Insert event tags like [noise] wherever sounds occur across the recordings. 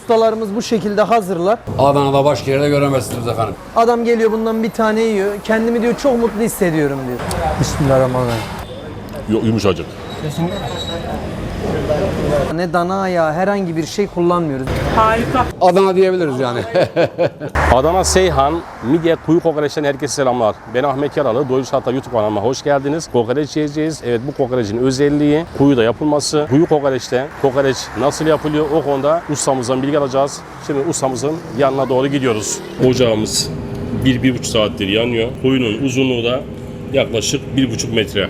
ustalarımız bu şekilde hazırlar. Adana'da başka yerde göremezsiniz efendim. Adam geliyor bundan bir tane yiyor. Kendimi diyor çok mutlu hissediyorum diyor. Bismillahirrahmanirrahim. Yo- Yumuşacık. Ne dana ayağı herhangi bir şey kullanmıyoruz. Adana diyebiliriz yani. [laughs] Adana Seyhan Midye Kuyu Kokoreç'ten herkese selamlar. Ben Ahmet Yaralı. Doyuş Hatta YouTube kanalıma hoş geldiniz. Kokoreç yiyeceğiz. Evet bu kokoreçin özelliği kuyuda yapılması. Kuyu kokoreçte kokoreç nasıl yapılıyor o konuda ustamızdan bilgi alacağız. Şimdi ustamızın yanına doğru gidiyoruz. Ocağımız 1-1,5 saattir yanıyor. Kuyunun uzunluğu da yaklaşık 1,5 metre.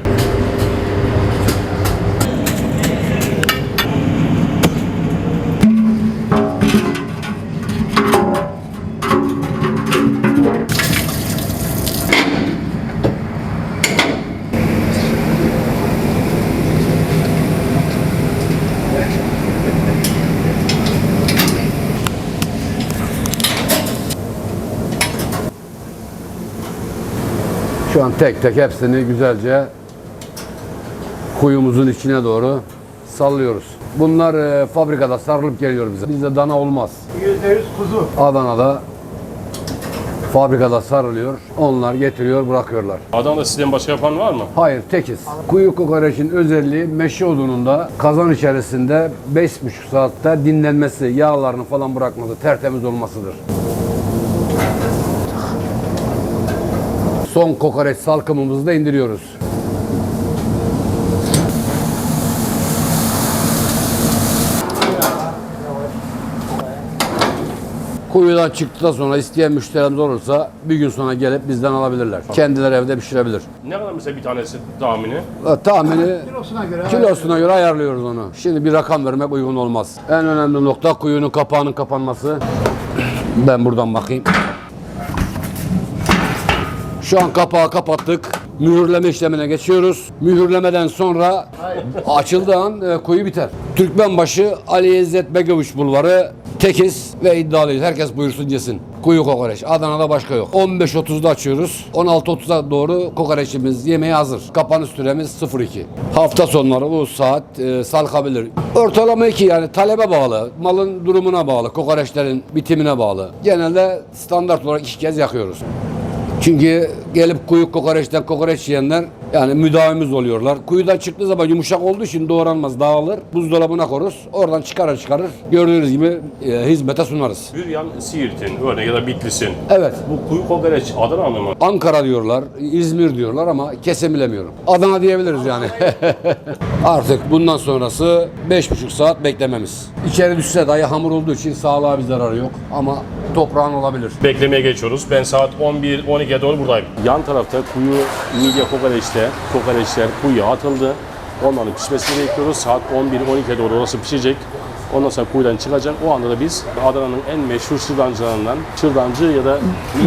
Şu an tek tek hepsini güzelce kuyumuzun içine doğru sallıyoruz. Bunlar e, fabrikada sarılıp geliyor bize. Bizde dana olmaz. %100 kuzu. Adana'da fabrikada sarılıyor. Onlar getiriyor bırakıyorlar. Adana'da sizden başka yapan var mı? Hayır tekiz. Kuyu kokoreçin özelliği meşe odununda kazan içerisinde 5,5 saatte dinlenmesi, yağlarını falan bırakması, tertemiz olmasıdır. Son kokoreç salkımımızı da indiriyoruz. Kuyudan çıktıktan sonra isteyen müşterimiz olursa bir gün sonra gelip bizden alabilirler. Kendileri evde pişirebilir. Ne kadar mesela bir tanesi tahmini? E, Tahmini Kilosuna göre. kilosuna göre ayarlıyoruz onu. Şimdi bir rakam vermek uygun olmaz. En önemli nokta kuyunun kapağının kapanması. Ben buradan bakayım. Şu an kapağı kapattık. Mühürleme işlemine geçiyoruz. Mühürlemeden sonra açıldığı an e, kuyu biter. Türkmenbaşı Ali İzzet Begoviç Bulvarı tekiz ve iddialıyız. Herkes buyursun yesin. Kuyu kokoreç. Adana'da başka yok. 15.30'da açıyoruz. 16.30'a doğru kokoreçimiz yemeğe hazır. Kapanış süremiz 02. Hafta sonları bu saat e, salkabilir. Ortalama 2 yani talebe bağlı. Malın durumuna bağlı. Kokoreçlerin bitimine bağlı. Genelde standart olarak iki kez yakıyoruz. Çünkü gelip kuyu kokoreçten kokoreç yiyenler yani müdavimiz oluyorlar. Kuyudan çıktığı zaman yumuşak olduğu için doğranmaz, dağılır. Buzdolabına koruz. Oradan çıkarır çıkarır. Gördüğünüz gibi e, hizmete sunarız. Büryan Siirt'in örneğin ya da Bitlis'in. Evet. Bu kuyu kokoreç Adana mı? Ankara diyorlar, İzmir diyorlar ama kesin bilemiyorum. Adana diyebiliriz yani. [laughs] Artık bundan sonrası 5,5 saat beklememiz. İçeri düşse dahi hamur olduğu için sağlığa bir zararı yok ama toprağın olabilir. Beklemeye geçiyoruz. Ben saat 11-12'ye doğru buradayım. Yan tarafta kuyu midye kokoreçte kokoreçler kuyuya atıldı. Onların pişmesini bekliyoruz. Saat 11-12'ye doğru orası pişecek. Ondan sonra kuyudan çıkacak. O anda da biz Adana'nın en meşhur şırdancılarından şırdancı ya da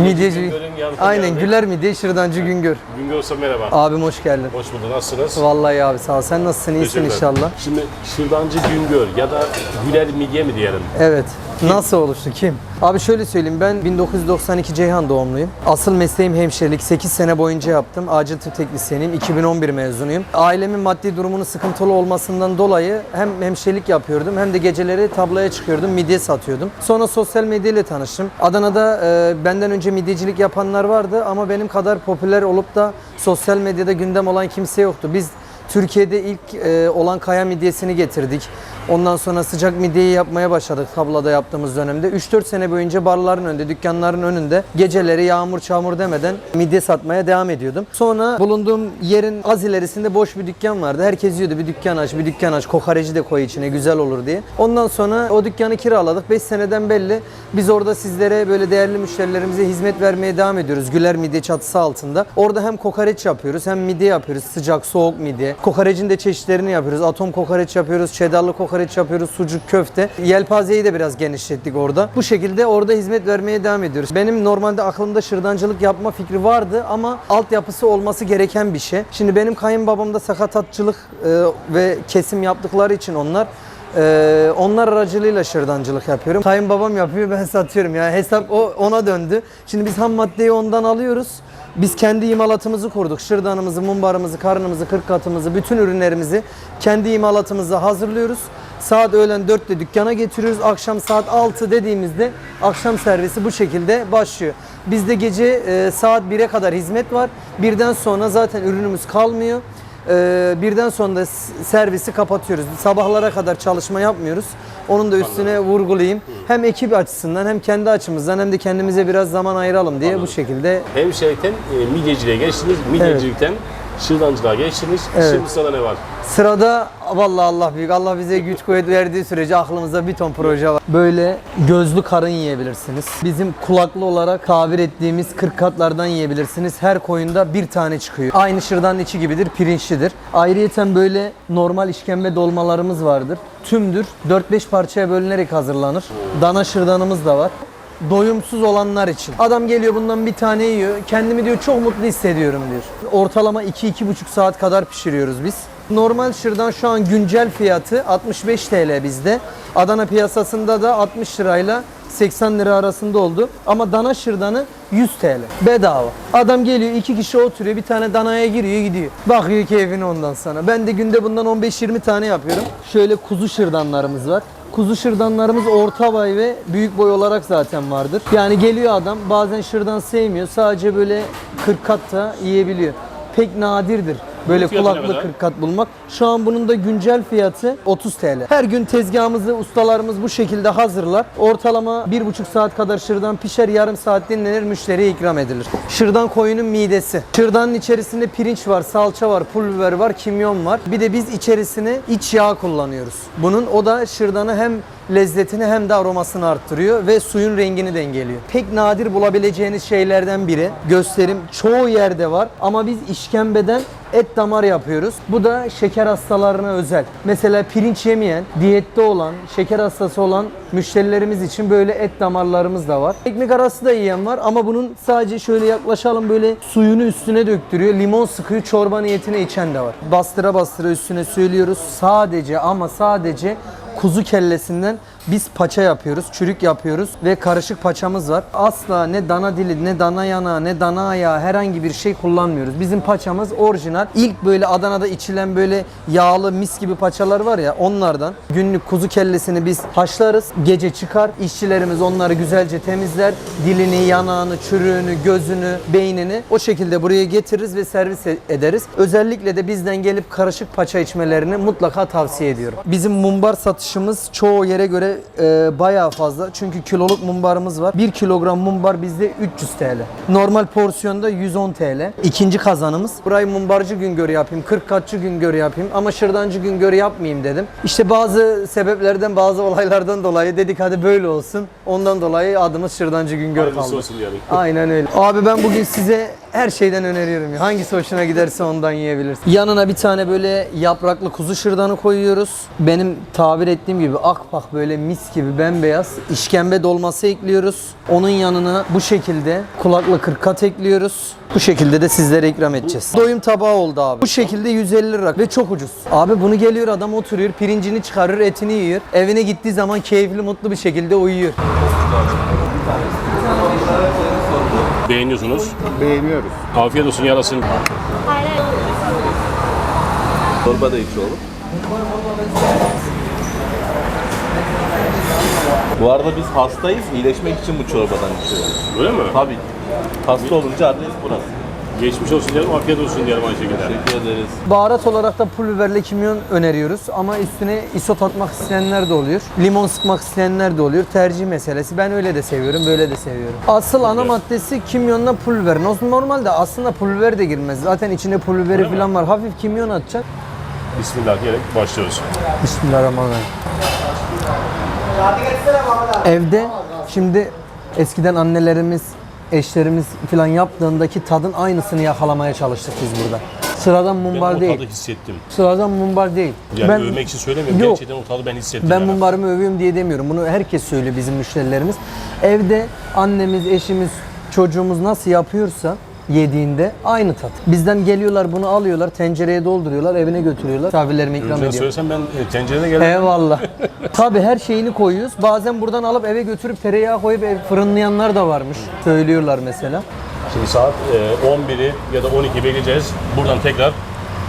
Midyeci. Aynen geldik. Güler Midye Şırdancı Güngör. Güngör Usta merhaba. Abim hoş geldin. Hoş bulduk. Nasılsınız? Vallahi abi sağ ol. Sen nasılsın? İyisin Teşekkür ederim. inşallah. Şimdi şırdancı Güngör ya da Güler midye mi diyelim? Evet. Nasıl oluştu? Kim? Abi şöyle söyleyeyim ben 1992 Ceyhan doğumluyum. Asıl mesleğim hemşirelik. 8 sene boyunca yaptım. Acil tıp teknisyeniyim. 2011 mezunuyum. Ailemin maddi durumunun sıkıntılı olmasından dolayı hem hemşirelik yapıyordum hem de geceleri tabloya çıkıyordum. Midye satıyordum. Sonra sosyal medya ile tanıştım. Adana'da e, benden önce midyecilik yapanlar vardı ama benim kadar popüler olup da sosyal medyada gündem olan kimse yoktu. Biz Türkiye'de ilk e, olan kaya midyesini getirdik. Ondan sonra sıcak midyeyi yapmaya başladık tablada yaptığımız dönemde. 3-4 sene boyunca barların önünde, dükkanların önünde geceleri yağmur çamur demeden midye satmaya devam ediyordum. Sonra bulunduğum yerin az ilerisinde boş bir dükkan vardı. Herkes diyordu bir dükkan aç, bir dükkan aç, kokoreci de koy içine güzel olur diye. Ondan sonra o dükkanı kiraladık. 5 seneden belli biz orada sizlere böyle değerli müşterilerimize hizmet vermeye devam ediyoruz. Güler midye çatısı altında. Orada hem kokoreç yapıyoruz hem midye yapıyoruz. Sıcak, soğuk midye. Kokorecin de çeşitlerini yapıyoruz. Atom kokoreç yapıyoruz, çedarlı kokoreç yapıyoruz, sucuk köfte. Yelpazeyi de biraz genişlettik orada. Bu şekilde orada hizmet vermeye devam ediyoruz. Benim normalde aklımda şırdancılık yapma fikri vardı ama altyapısı olması gereken bir şey. Şimdi benim kayınbabam da sakatatçılık e, ve kesim yaptıkları için onlar ee, onlar aracılığıyla şırdancılık yapıyorum. Kayınbabam yapıyor ben [laughs] satıyorum. Yani hesap o ona döndü. Şimdi biz ham maddeyi ondan alıyoruz. Biz kendi imalatımızı kurduk. Şırdanımızı, mumbarımızı, karnımızı, kırk katımızı, bütün ürünlerimizi kendi imalatımızla hazırlıyoruz. Saat öğlen 4'te dükkana getiriyoruz. Akşam saat 6 dediğimizde akşam servisi bu şekilde başlıyor. Bizde gece e, saat 1'e kadar hizmet var. Birden sonra zaten ürünümüz kalmıyor. E, birden sonra da servisi kapatıyoruz. Sabahlara kadar çalışma yapmıyoruz. Onun da üstüne vurgulayayım. Hem ekip açısından hem kendi açımızdan hem de kendimize biraz zaman ayıralım diye bu şekilde Hemşirelikten e, midyeciliğe geçtiniz. Midyecilikten şırdancılığa geçtiniz. Evet. Şimdi sırada ne var? Sırada vallahi Allah büyük. Allah bize güç kuvvet verdiği sürece aklımızda bir ton proje var. Böyle gözlü karın yiyebilirsiniz. Bizim kulaklı olarak tabir ettiğimiz 40 katlardan yiyebilirsiniz. Her koyunda bir tane çıkıyor. Aynı şırdanın içi gibidir, pirinçlidir. Ayrıyeten böyle normal işkembe dolmalarımız vardır. Tümdür. 4-5 parçaya bölünerek hazırlanır. Dana şırdanımız da var doyumsuz olanlar için. Adam geliyor bundan bir tane yiyor. Kendimi diyor çok mutlu hissediyorum diyor. Ortalama 2-2,5 saat kadar pişiriyoruz biz. Normal şırdan şu an güncel fiyatı 65 TL bizde. Adana piyasasında da 60 lirayla 80 lira arasında oldu. Ama dana şırdanı 100 TL. Bedava. Adam geliyor iki kişi oturuyor bir tane danaya giriyor gidiyor. Bakıyor keyfine ondan sonra. Ben de günde bundan 15-20 tane yapıyorum. Şöyle kuzu şırdanlarımız var. Kuzu şırdanlarımız orta boy ve büyük boy olarak zaten vardır. Yani geliyor adam bazen şırdan sevmiyor. Sadece böyle 40 kat da yiyebiliyor. Pek nadirdir. Böyle fiyatı kulaklı kadar? 40 kat bulmak. Şu an bunun da güncel fiyatı 30 TL. Her gün tezgahımızı ustalarımız bu şekilde hazırlar. Ortalama 1,5 saat kadar şırdan pişer, yarım saat dinlenir, müşteriye ikram edilir. Şırdan koyunun midesi. Şırdanın içerisinde pirinç var, salça var, pul biber var, kimyon var. Bir de biz içerisine iç yağ kullanıyoruz. Bunun o da şırdanı hem lezzetini hem de aromasını arttırıyor ve suyun rengini dengeliyor. Pek nadir bulabileceğiniz şeylerden biri. Gösterim çoğu yerde var ama biz işkembeden et damar yapıyoruz. Bu da şeker hastalarına özel. Mesela pirinç yemeyen, diyette olan, şeker hastası olan müşterilerimiz için böyle et damarlarımız da var. Ekmek arası da yiyen var ama bunun sadece şöyle yaklaşalım böyle suyunu üstüne döktürüyor. Limon sıkıyor çorba niyetine içen de var. Bastıra bastıra üstüne söylüyoruz. Sadece ama sadece kuzu kellesinden biz paça yapıyoruz, çürük yapıyoruz ve karışık paçamız var. Asla ne dana dili, ne dana yanağı, ne dana ayağı herhangi bir şey kullanmıyoruz. Bizim paçamız orijinal. İlk böyle Adana'da içilen böyle yağlı mis gibi paçalar var ya onlardan. Günlük kuzu kellesini biz haşlarız. Gece çıkar. İşçilerimiz onları güzelce temizler. Dilini, yanağını, çürüğünü, gözünü, beynini o şekilde buraya getiririz ve servis e- ederiz. Özellikle de bizden gelip karışık paça içmelerini mutlaka tavsiye ediyorum. Bizim mumbar satışımız çoğu yere göre e, bayağı fazla. Çünkü kiloluk mumbarımız var. 1 kilogram mumbar bizde 300 TL. Normal porsiyonda 110 TL. İkinci kazanımız. Burayı mumbarcı güngörü yapayım, 40 katçı güngörü yapayım ama şırdancı güngörü yapmayayım dedim. İşte bazı sebeplerden, bazı [laughs] olaylardan dolayı dedik hadi böyle olsun. Ondan dolayı adımız şırdancı güngör Hayırlısı kaldı. olsun. Aynen öyle. Abi ben bugün size her şeyden öneriyorum. ya. Hangisi hoşuna giderse ondan yiyebilirsin. Yanına bir tane böyle yapraklı kuzu şırdanı koyuyoruz. Benim tabir ettiğim gibi akpak böyle mis gibi bembeyaz işkembe dolması ekliyoruz. Onun yanına bu şekilde kulaklı kırkat ekliyoruz. Bu şekilde de sizlere ikram edeceğiz. Doyum tabağı oldu abi. Bu şekilde 150 lira ve çok ucuz. Abi bunu geliyor adam oturuyor, pirincini çıkarır, etini yiyor. Evine gittiği zaman keyifli, mutlu bir şekilde uyuyor. Beğeniyorsunuz. Beğeniyoruz. Afiyet olsun yarasın. Çorba da iç oğlum. Bu arada biz hastayız. iyileşmek için bu çorbadan içiyoruz. Öyle mi? Tabii. Hasta olunca adres burası. Geçmiş olsun diyelim, afiyet olsun diyelim aynı şekilde. Teşekkür ederiz. Baharat olarak da pul biberle kimyon öneriyoruz ama üstüne isot atmak isteyenler de oluyor. Limon sıkmak isteyenler de oluyor. Tercih meselesi. Ben öyle de seviyorum, böyle de seviyorum. Asıl ana maddesi kimyonla pul biber. Normalde aslında pul biber de girmez. Zaten içinde pul biberi falan var. Hafif kimyon atacak. Bismillah diyerek başlıyoruz. Bismillahirrahmanirrahim. Evde şimdi eskiden annelerimiz, eşlerimiz falan yaptığındaki tadın aynısını yakalamaya çalıştık biz burada. Sıradan Ben mumbar o değil. tadı hissettim. Sıradan mumbar değil. Yani ben, övmek için söylemiyorum. Yok. Gerçekten o tadı ben hissettim. ben yani. mumbarımı övüyorum diye demiyorum. Bunu herkes söylüyor bizim müşterilerimiz. Evde annemiz, eşimiz, çocuğumuz nasıl yapıyorsa yediğinde aynı tat. Bizden geliyorlar bunu alıyorlar, tencereye dolduruyorlar, evine götürüyorlar. Misafirlerime ikram Önceden ediyor. söylesem ben e, tencerede geldim. Eyvallah. [laughs] Tabi her şeyini koyuyoruz. Bazen buradan alıp eve götürüp tereyağı koyup ev fırınlayanlar da varmış. Söylüyorlar mesela. Şimdi saat e, 11'i ya da 12 bekleyeceğiz. Buradan tekrar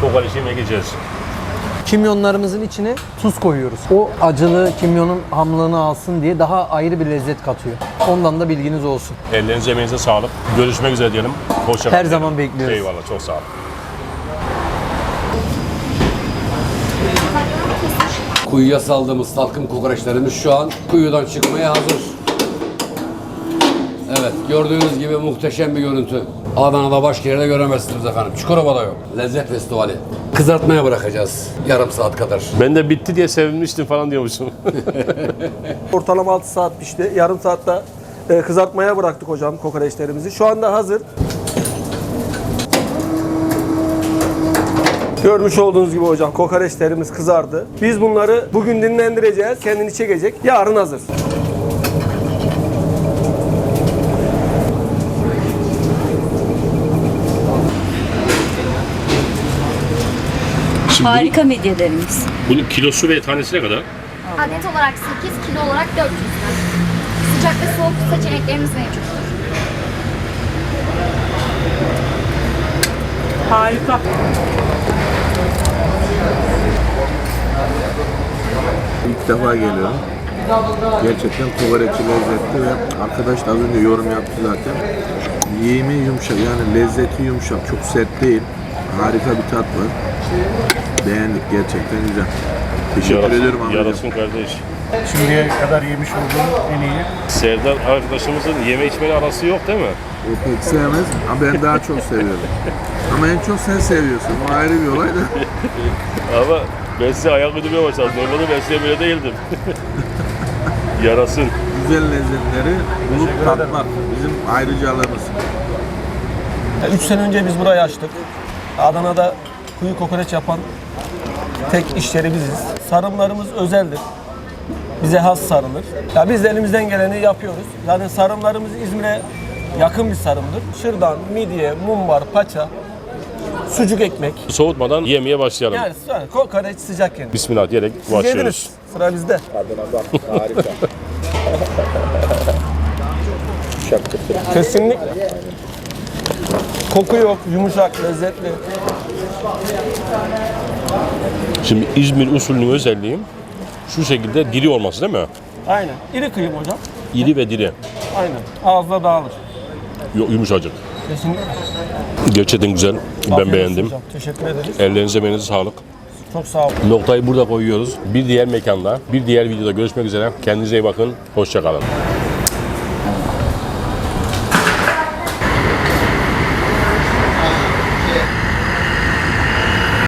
kokoreç yemeye gideceğiz. Kimyonlarımızın içine tuz koyuyoruz. O acılı kimyonun hamlığını alsın diye daha ayrı bir lezzet katıyor. Ondan da bilginiz olsun. Ellerinize emeğinize sağlık. Görüşmek üzere diyelim. Hoşça kalın. Her zaman bekliyoruz. Eyvallah çok sağ olun. Kuyuya saldığımız salkım kokoreçlerimiz şu an kuyudan çıkmaya hazır. Evet gördüğünüz gibi muhteşem bir görüntü. Adana'da başka yerde göremezsiniz efendim. Çukurova'da yok. Lezzet Festivali. Kızartmaya bırakacağız yarım saat kadar. Ben de bitti diye sevinmiştim falan diyormuşum. [laughs] Ortalama 6 saat pişti. Yarım saatte e, kızartmaya bıraktık hocam kokoreçlerimizi. Şu anda hazır. Görmüş olduğunuz gibi hocam kokoreçlerimiz kızardı. Biz bunları bugün dinlendireceğiz. Kendini çekecek. Yarın hazır. Harika medyalarımız. Bunun kilosu ve tanesi ne kadar? Adet olarak 8, kilo olarak 400 lira. Sıcak ve soğuk seçeneklerimiz mevcuttur. İlk defa geliyorum. Gerçekten kokoreçi lezzetli ve arkadaş da az önce yorum yaptı zaten. Yiyimi yumuşak yani lezzeti yumuşak. Çok sert değil. Harika bir tat var. Beğendik gerçekten güzel. Teşekkür ediyorum amcacığım. Yarasın kardeş. Şimdiye kadar yemiş olduğum en iyi. Serdar arkadaşımızın yeme içmeyle arası yok değil mi? O pek sevmez ama ben daha çok seviyorum. Ama en çok sen seviyorsun. O ayrı bir olay da. [laughs] Ama ben size ayak uydurmaya başladım. Normalde ben size böyle değildim. [laughs] Yarasın. Güzel lezzetleri bulup tatmak bizim ayrıcalığımız. 3 sene önce biz burayı açtık. Adana'da kuyu kokoreç yapan tek iş yeri biziz. Sarımlarımız özeldir. Bize has sarılır. Ya biz de elimizden geleni yapıyoruz. Zaten sarımlarımız İzmir'e yakın bir sarımdır. Şırdan, midye, mumbar, paça, sucuk ekmek. Soğutmadan yemeye başlayalım. Yani yani kokoreç sıcak yenir. Bismillah diyerek Siz başlıyoruz. yediniz. Sıra bizde. Kesinlikle. Koku yok, yumuşak, lezzetli. Şimdi İzmir usulünün özelliği şu şekilde diri olması değil mi? Aynen. İri kıyım hocam. İri ve diri. Aynen. Ağızda dağılır. Yo- Yumuşacık. Kesinlikle. Gerçekten güzel. Ben Afiyet olsun beğendim. hocam. Teşekkür ederiz. Ellerinize emeğinize sağlık. Çok sağ olun. Noktayı burada koyuyoruz. Bir diğer mekanda, bir diğer videoda görüşmek üzere. Kendinize iyi bakın. Hoşçakalın.